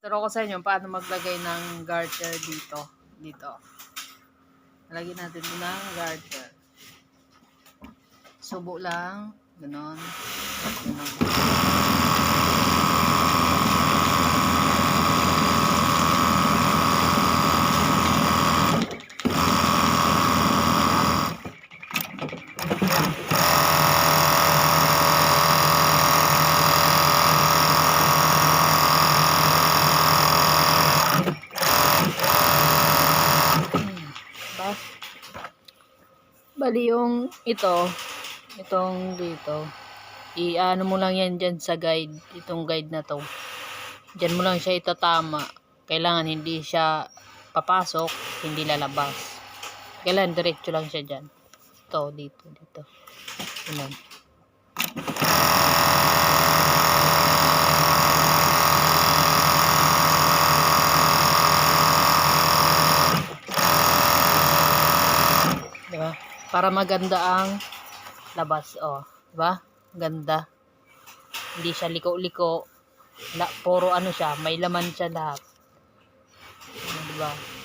Turo ko sa inyo paano maglagay ng garter dito. Dito. Lagyan natin ito ng garter. Subo lang. Ganon. Bali yung ito, itong dito, i-ano mo lang yan dyan sa guide, itong guide na to. Dyan mo lang siya itatama. Kailangan hindi siya papasok, hindi lalabas. Kailangan diretso lang siya dyan. Ito, dito, dito. Ganun. Para maganda ang labas, oh. Diba? Ganda. Hindi siya liko-liko. La, puro ano siya, may laman siya lahat. Diba?